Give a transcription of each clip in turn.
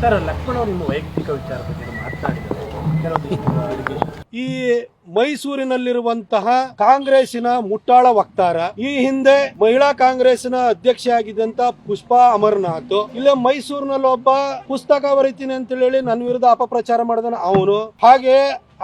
Sir, Lakshman ಅವರು ನಿಮ್ಮ ವೈಯಕ್ತಿಕ ವಿಚಾರ. ಈ ಮೈಸೂರಿನಲ್ಲಿರುವಂತಹ ಕಾಂಗ್ರೆಸ್ಸಿನ ಮುಟ್ಟಾಳ ವಕ್ತಾರ, ಈ ಹಿಂದೆ ಮಹಿಳಾ ಕಾಂಗ್ರೆಸ್ನ ಅಧ್ಯಕ್ಷ ಆಗಿದ್ದಂತ ಪುಷ್ಪಾ ಅಮರನಾಥ್, ಇಲ್ಲೇ ಮೈಸೂರಿನಲ್ಲಿ ಒಬ್ಬ ಪುಸ್ತಕ ಬರೀತೀನಿ ಅಂತ ಹೇಳಿ ನನ್ನ ವಿರುದ್ಧ ಅಪಪ್ರಚಾರ ಮಾಡಿದನ ಅವನು ಹಾಗೆ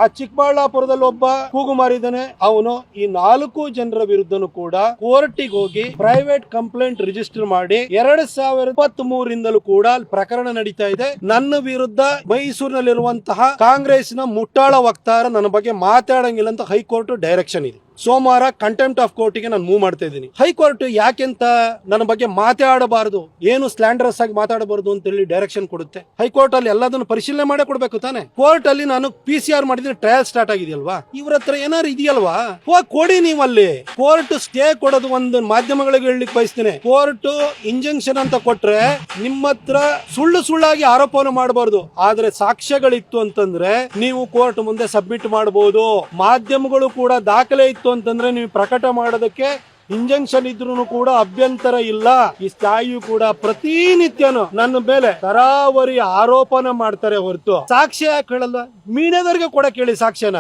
ಆ ಚಿಕ್ಕಬಳ್ಳಾಪುರದಲ್ಲಿ ಒಬ್ಬ ಕೂಗು ಮಾರಿದ್ದಾನೆ ಅವನು ಈ ನಾಲ್ಕು ಜನರ ವಿರುದ್ಧನೂ ಕೂಡ ಕೋರ್ಟಿಗೆ ಹೋಗಿ ಪ್ರೈವೇಟ್ ಕಂಪ್ಲೇಂಟ್ ರಿಜಿಸ್ಟರ್ ಮಾಡಿ ಎರಡ್ ಸಾವಿರದ ಇಪ್ಪತ್ತ್ ಮೂರಿಂದಲೂ ಕೂಡ ಪ್ರಕರಣ ನಡೀತಾ ಇದೆ. ನನ್ನ ವಿರುದ್ಧ ಮೈಸೂರಿನಲ್ಲಿರುವಂತಹ ಕಾಂಗ್ರೆಸ್ನ ಮುಟ್ಟಾಳ ವಕ್ತಾರ ನನ್ನ ಬಗ್ಗೆ ಮಾತಾಡಂಗಿಲ್ಲ ಅಂತ ಹೈಕೋರ್ಟ್ ಡೈರೆಕ್ಷನ್ ಇದೆ. ಸೋಮವಾರ ಕಂಟೆಂಪ್ಟ್ ಆಫ್ ಕೋರ್ಟಿಗೆ ನಾನು ಮೂವ್ ಮಾಡ್ತಾ ಇದ್ದೀನಿ. ಹೈಕೋರ್ಟ್ ಯಾಕೆಂತ ನನ್ನ ಬಗ್ಗೆ ಮಾತಾಡಬಾರದು? ಏನು ಸ್ಲ್ಯಾಂಡರಸ್ ಆಗಿ ಮಾತಾಡಬಾರದು ಅಂತ ಹೇಳಿ ಡೈರೆಕ್ಷನ್ ಕೊಡುತ್ತೆ. ಹೈಕೋರ್ಟ್ ಅಲ್ಲಿ ಎಲ್ಲದನ್ನು ಪರಿಶೀಲನೆ ಮಾಡೇ ಕೊಡ್ಬೇಕು ತಾನೆ. ಕೋರ್ಟ್ ಅಲ್ಲಿ ನಾನು ಪಿ ಸಿ ಆರ್ ಮಾಡಿದ್ರೆ ಟ್ರಯಲ್ ಸ್ಟಾರ್ಟ್ ಆಗಿದೆಯಲ್ವಾ? ಇವ್ರ ಹತ್ರ ಏನಾರು ಇದೆಯಲ್ವಾ? ಹೋಗಿ ಕೊಡಿ ನೀವು ಅಲ್ಲಿ ಕೋರ್ಟ್ ಸ್ಟೇ ಕೊಡೋದು ಒಂದು ಮಾಧ್ಯಮಗಳಿಗೆ ಹೇಳಲಿಕ್ಕೆ ಬಯಸ್ತೇನೆ. ಕೋರ್ಟ್ ಇಂಜೆಕ್ಷನ್ ಅಂತ ಕೊಟ್ರೆ ನಿಮ್ಮ ಹತ್ರ ಸುಳ್ಳು ಸುಳ್ಳಾಗಿ ಆರೋಪವನ್ನು ಮಾಡಬಾರ್ದು. ಆದ್ರೆ ಸಾಕ್ಷ್ಯಗಳಿತ್ತು ಅಂತಂದ್ರೆ ನೀವು ಕೋರ್ಟ್ ಮುಂದೆ ಸಬ್ಮಿಟ್ ಮಾಡಬಹುದು ಮಾಧ್ಯಮಗಳು ಕೂಡ ದಾಖಲೆ ಇತ್ತು ಅಂತಂದ್ರೆ ನೀವು ಪ್ರಕಟ ಮಾಡೋದಕ್ಕೆ ಇಂಜೆಕ್ಷನ್ ಇದ್ರೂ ಕೂಡ ಅಭ್ಯಂತರ ಇಲ್ಲ. ಈ ಸ್ಥಾಯಿಯು ಕೂಡ ಪ್ರತಿನಿತ್ಯನು ನನ್ನ ಮೇಲೆ ತರಾವರಿ ಆರೋಪನ ಮಾಡ್ತಾರೆ ಹೊರತು. ಸಾಕ್ಷಿ ಯಾಕೆ ಹೇಳಲ್ಲ ಮೀನದವರಿಗೆ ಕೂಡ ಹೇಳಿ ಸಾಕ್ಷ್ಯನ.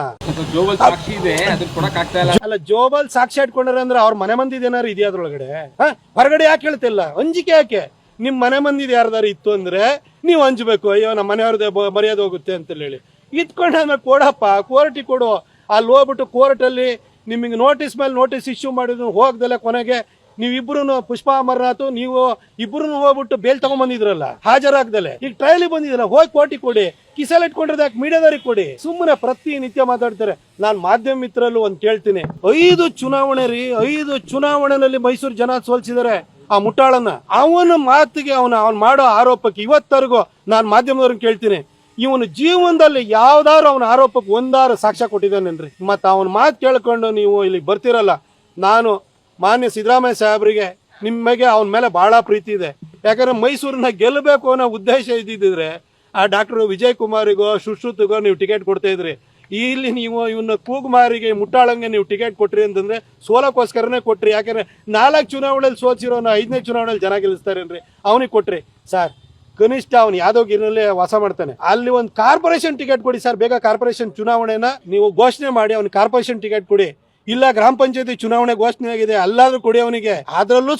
ಅಲ್ಲ ಜೋಬಲ್ ಸಾಕ್ಷಿ ಇಟ್ಕೊಂಡ್ರೆ ಅಂದ್ರೆ ಅವ್ರ ಮನೆ ಮಂದಿದೇನಾರು ಇದೆಯಾ ಅದ್ರೊಳಗಡೆ? ಹ? ಹೊರಗಡೆ ಯಾಕೆ ಹೇಳ್ತಿಲ್ಲ ಅಂಜಿಕೆ ಯಾಕೆ? ನಿಮ್ ಮನೆ ಮಂದಿದ ಯಾರ್ದಾರು ಇತ್ತು ಅಂದ್ರೆ ನೀವು ಹಂಚ್ಬೇಕು ಅಯ್ಯೋ ನಮ್ಮ ಮನೆಯವ್ರದ್ದು ಮರ್ಯಾದೆ ಹೋಗುತ್ತೆ ಅಂತ ಹೇಳಿ. ಇಟ್ಕೊಂಡ ಕೋಡಪ್ಪ ಕೋರ್ಟಿಗೆ ಕೊಡು. ಅಲ್ಲಿ ಹೋಗ್ಬಿಟ್ಟು ಕೋರ್ಟಲ್ಲಿ ನಿಮಗೆ ನೋಟಿಸ್ ಮೇಲೆ ನೋಟಿಸ್ ಇಶ್ಯೂ ಮಾಡಿದ್ರು, ಹೋಗ್ದಲ್ಲ ಕೊನೆಗೆ ನೀವಿಬ್ರು ಪುಷ್ಪಾ ಅಮರ್ನಾಥ್ ನೀವು ಇಬ್ರು ಹೋಗ್ಬಿಟ್ಟು ಬೇಲ್ ತಗೊಂಡ್ಬಂದಿದ್ರಲ್ಲ ಹಾಜರಾಗ್ದಲೆ. ಈಗ ಟ್ರಯಲ್ ಬಂದಿದ್ರಲ್ಲ ಹೋಗಿ ಕೋಟಿ ಕೊಡಿ, ಕಿಸಲ್ ಇಟ್ಕೊಂಡಿರೋದು ಯಾಕೆ ಮೀಡಿಯಾದವ್ರಿಗೆ ಕೊಡಿ. ಸುಮ್ಮನೆ ಪ್ರತಿನಿತ್ಯ ಮಾತಾಡ್ತಾರೆ. ನಾನು ಮಾಧ್ಯಮ ಮಿತ್ರಲ್ಲೂ ಒಂದು ಕೇಳ್ತೀನಿ, ಐದು ಚುನಾವಣೆ ರೀ, ಐದು ಚುನಾವಣೆಯಲ್ಲಿ ಮೈಸೂರು ಜನ ಸೋಲ್ಸಿದ್ದಾರೆ ಆ ಮುಟ್ಟಾಳನ್ನ ಅವನ ಮಾತಿಗೆ ಅವನ, ಅವ್ನು ಮಾಡೋ ಆರೋಪಕ್ಕೆ ಇವತ್ತರೆಗೂ ನಾನು ಮಾಧ್ಯಮದವ್ರನ್ನ ಕೇಳ್ತೀನಿ. ಇವನು ಜೀವನದಲ್ಲಿ ಯಾವ್ದಾರು ಅವನ ಆರೋಪಕ್ಕೆ ಒಂದಾರು ಸಾಕ್ಷ್ಯ ಕೊಟ್ಟಿದ್ದಾನೇನ್ರಿ. ಮತ್ತೆ ಅವನ ಮಾತು ಕೇಳ್ಕೊಂಡು ನೀವು ಇಲ್ಲಿ ಬರ್ತಿರಲ್ಲ, ನಾನು ಮಾನ್ಯ ಸಿದ್ದರಾಮಯ್ಯ ಸಾಹೇಬರಿಗೆ ನಿಮಗೆ ಅವನ ಮೇಲೆ ಬಹಳ ಪ್ರೀತಿ ಇದೆ. ಯಾಕಂದ್ರೆ ಮೈಸೂರನ್ನ ಗೆಲ್ಲಬೇಕು ಅನ್ನೋ ಉದ್ದೇಶ ಇದ್ದಿದ್ರೆ ಆ ಡಾಕ್ಟರ್ ವಿಜಯ್ ಕುಮಾರಿಗೋ ಸುಶ್ರುತಿಗೋ ನೀವು ಟಿಕೆಟ್ ಕೊಡ್ತಾ ಇದ್ರಿ. ಇಲ್ಲಿ ನೀವು ಇವನ್ನ ಕೂಗುಮಾರಿಗೆ ಮುಟ್ಟಾಳಂಗೆ ನೀವು ಟಿಕೆಟ್ ಕೊಟ್ರಿ ಅಂತಂದ್ರೆ ಸೋಲಕ್ಕೋಸ್ಕರನೇ ಕೊಟ್ರಿ. ಯಾಕಂದ್ರೆ ನಾಲ್ಕು ಚುನಾವಣೆಯಲ್ಲಿ ಸೋಚಿರೋನ ಐದನೇ ಚುನಾವಣೆಯಲ್ಲಿ ಜನ ಗೆಲ್ಲಿಸ್ತಾರೇನ್ರಿ ಅವನಿಗೆ ಕೊಟ್ರಿ. ಸರ್ ಕನಿಷ್ಠ ಅವನು ಯಾದವಗಿರಿನಲ್ಲೇ ವಾಸ ಮಾಡ್ತಾನೆ. ಅಲ್ಲಿ ಒಂದು ಕಾರ್ಪೊರೇಷನ್ ಟಿಕೆಟ್ ಕೊಡಿ ಸರ್, ಬೇಗ ಕಾರ್ಪೊರೇಷನ್ ಚುನಾವಣೆನ ನೀವು ಘೋಷಣೆ ಮಾಡಿ ಅವ್ನಿಗೆ ಕಾರ್ಪೊರೇಷನ್ ಟಿಕೆಟ್ ಕೊಡಿ. ಇಲ್ಲ, ಗ್ರಾಮ ಪಂಚಾಯತಿ ಚುನಾವಣೆ ಘೋಷಣೆ ಆಗಿದೆ ಅಲ್ಲಾದ್ರೂ ಕೊಡಿ ಅವನಿಗೆ. ಅದ್ರಲ್ಲೂ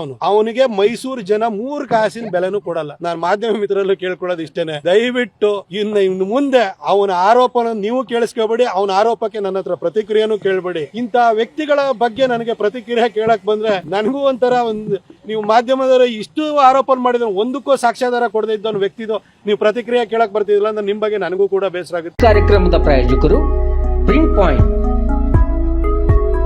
ಅವನು. ಅವನಿಗೆ ಮೈಸೂರು ಜನ ಮೂರ್ ಕಾಸಿನ ಬೆಲೆನೂ ಕೊಡಲ್ಲ. ನಾನು ಮಾಧ್ಯಮ ಮಿತ್ರರಲ್ಲೂ ಕೇಳ್ಕೊಳ್ಳೋದು ಇಷ್ಟೇನೆ. ದಯವಿಟ್ಟು ಇನ್ನು ಇನ್ನು ಮುಂದೆ ಅವನ ಆರೋಪನ ನೀವು ಕೇಳಿಸ್ಕೋಬೇಡಿ, ಅವನ ಆರೋಪಕ್ಕೆ ನನ್ನ ಹತ್ರ ಪ್ರತಿಕ್ರಿಯೆನೂ ಕೇಳಬೇಡಿ. ಇಂತಹ ವ್ಯಕ್ತಿಗಳ ಬಗ್ಗೆ ನನಗೆ ಪ್ರತಿಕ್ರಿಯೆ ಕೇಳಕ್ ಬಂದ್ರೆ ನನಗೂ ಒಂಥರ ಒಂದು, ನೀವು ಮಾಧ್ಯಮದವರು ಇಷ್ಟು ಆರೋಪ ಮಾಡಿದ್ರೆ, ಒಂದಕ್ಕೂ ಸಾಕ್ಷ್ಯಾಧಾರ ಕೊಡದೇ ಒಂದು ವ್ಯಕ್ತಿದು ನೀವು ಪ್ರತಿಕ್ರಿಯೆ ಕೇಳಕ್ ಬರ್ತಿದಿಲ್ಲ ಅಂದ್ರೆ ನಿಮ್ ಬಗ್ಗೆ ನನಗೂ ಕೂಡ ಬೇಸರ ಆಗುತ್ತೆ. ಕಾರ್ಯಕ್ರಮದ ಪ್ರಾಯೋಜಕರು ಪ್ರಿಂಟ್ ಪಾಯಿಂಟ್